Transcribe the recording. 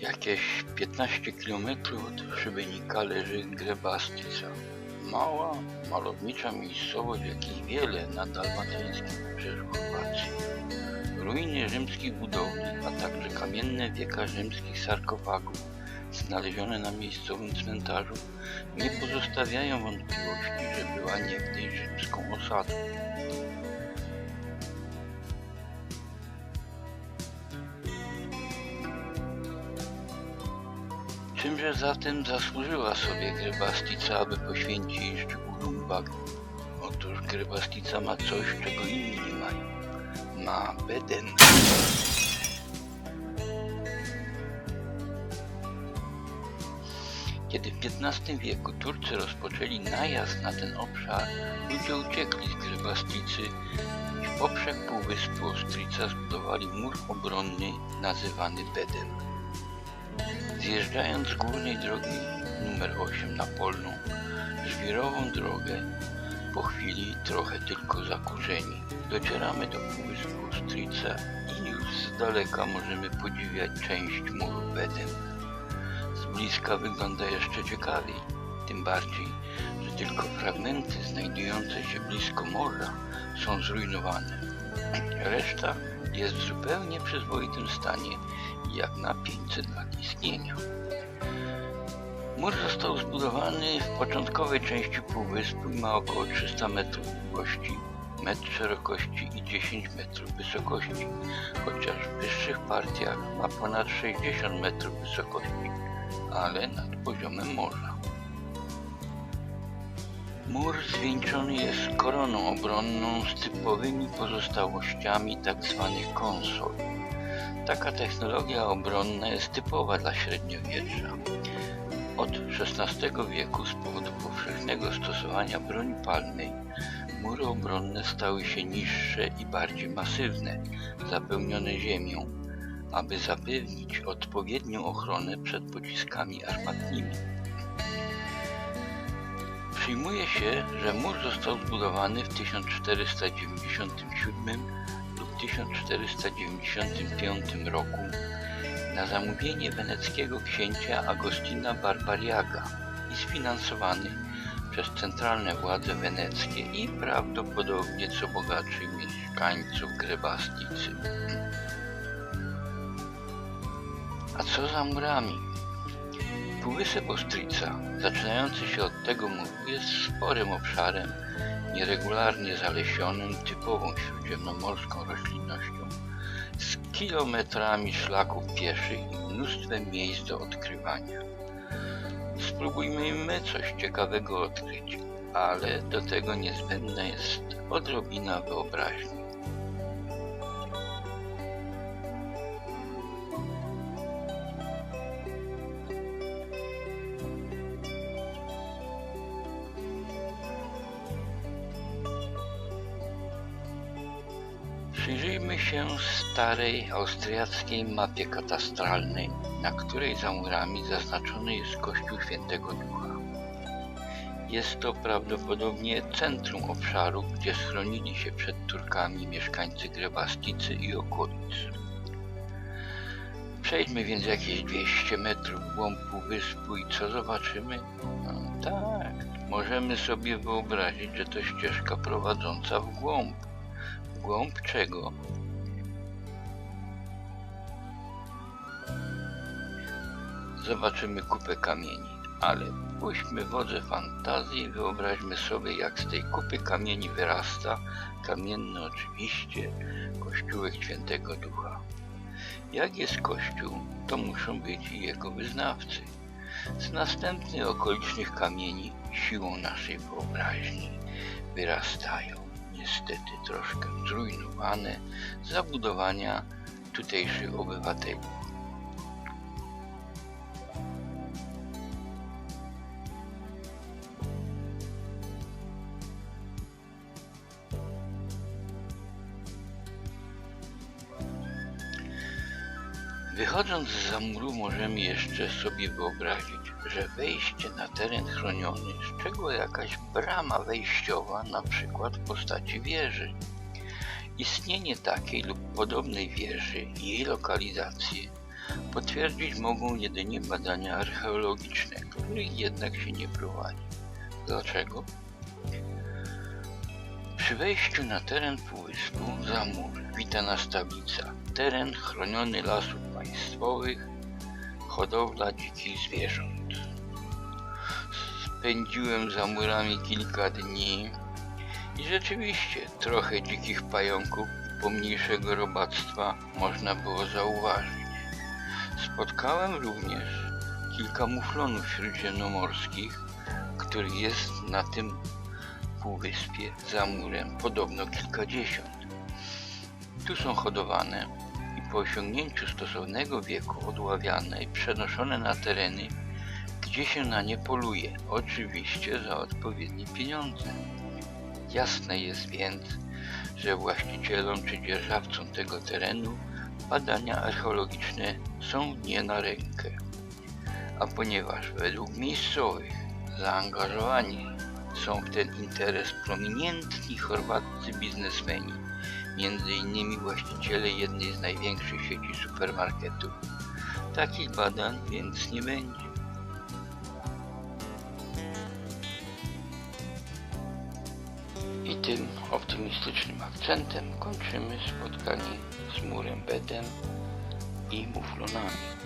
Jakieś 15 km od Szybenika leży Grebastica. Mała, malownicza miejscowość, jakich wiele na dalmatyńskim wybrzeżu Chorwacji. Ruiny rzymskich budowli, a także kamienne wieka rzymskich sarkofagów znalezione na miejscowym cmentarzu nie pozostawiają wątpliwości, że była niegdyś rzymską osadą. Czymże zatem zasłużyła sobie Grebastica, aby poświęcić jej szczególną uwagę? Otóż Grebastica ma coś, czego inni nie mają. Ma beden. Kiedy w XV wieku Turcy rozpoczęli najazd na ten obszar, ludzie uciekli z Grebasticy i w poprzek półwyspu Ostrica zbudowali mur obronny nazywany Beden. Zjeżdżając z głównej drogi numer 8 na polną, żwirową drogę, po chwili trochę tylko zakurzeni, docieramy do półwyspu Ostrica i już z daleka możemy podziwiać część muru Beden. Z bliska wygląda jeszcze ciekawiej, tym bardziej, że tylko fragmenty znajdujące się blisko morza są zrujnowane. Reszta jest w zupełnie przyzwoitym stanie, jak na 500 lat istnienia. Mur został zbudowany w początkowej części półwyspu i ma około 300 metrów długości, metr szerokości i 10 metrów wysokości, chociaż w wyższych partiach ma ponad 60 metrów wysokości, ale nad poziomem morza. Mur zwieńczony jest koroną obronną z typowymi pozostałościami tzw. konsol. Taka technologia obronna jest typowa dla średniowiecza. Od XVI wieku z powodu powszechnego stosowania broni palnej mury obronne stały się niższe i bardziej masywne, zapełnione ziemią, aby zapewnić odpowiednią ochronę przed pociskami armatnimi. Przyjmuje się, że mur został zbudowany w 1497 lub 1495 roku na zamówienie weneckiego księcia Agostina Barbariaga i sfinansowany przez centralne władze weneckie i prawdopodobnie co bogatszych mieszkańców Grebasticy. A co za murami? Półwysep Ostrica, zaczynający się od tego muru, jest sporym obszarem, nieregularnie zalesionym typową śródziemnomorską roślinnością, z kilometrami szlaków pieszych i mnóstwem miejsc do odkrywania. Spróbujmy my coś ciekawego odkryć, ale do tego niezbędna jest odrobina wyobraźni. Przyjrzyjmy się starej austriackiej mapie katastralnej, na której za murami zaznaczony jest Kościół Świętego Ducha. Jest to prawdopodobnie centrum obszaru, gdzie schronili się przed Turkami mieszkańcy Grebasticy i okolic. Przejdźmy więc jakieś 200 metrów w głąb półwyspu i co zobaczymy? No tak, możemy sobie wyobrazić, że to ścieżka prowadząca w głąb. W głąb czego? Zobaczymy kupę kamieni, ale puśćmy wodze fantazji i wyobraźmy sobie, jak z tej kupy kamieni wyrasta, kamienny oczywiście, kościółek Świętego Ducha. Jak jest kościół, to muszą być i jego wyznawcy. Z następnych okolicznych kamieni siłą naszej wyobraźni wyrastają niestety troszkę zrujnowane zabudowania tutejszych obywateli. Wychodząc z muru możemy jeszcze sobie wyobrazić, że wejście na teren chroniony, z czego jakaś brama wejściowa, na przykład w postaci wieży. Istnienie takiej lub podobnej wieży i jej lokalizację Potwierdzić mogą jedynie badania archeologiczne, których jednak się nie prowadzi. Dlaczego? Przy wejściu na teren półwyspu za mur wita nas tablica Teren chroniony lasów państwowych, hodowla dzikich zwierząt. Spędziłem za murami kilka dni i rzeczywiście trochę dzikich pająków i pomniejszego robactwa można było zauważyć. Spotkałem również kilka muflonów śródziemnomorskich, których jest na tym półwyspie za murem podobno kilkadziesiąt. Tu są hodowane po osiągnięciu stosownego wieku odławiane i przenoszone na tereny, gdzie się na nie poluje, oczywiście za odpowiednie pieniądze. Jasne jest więc, że właścicielom czy dzierżawcom tego terenu badania archeologiczne są nie na rękę. A ponieważ według miejscowych zaangażowani są w ten interes prominentni chorwaccy biznesmeni, między innymi właściciele jednej z największych sieci supermarketów. Takich badań więc nie będzie. I tym optymistycznym akcentem kończymy spotkanie z murem bedem i muflonami.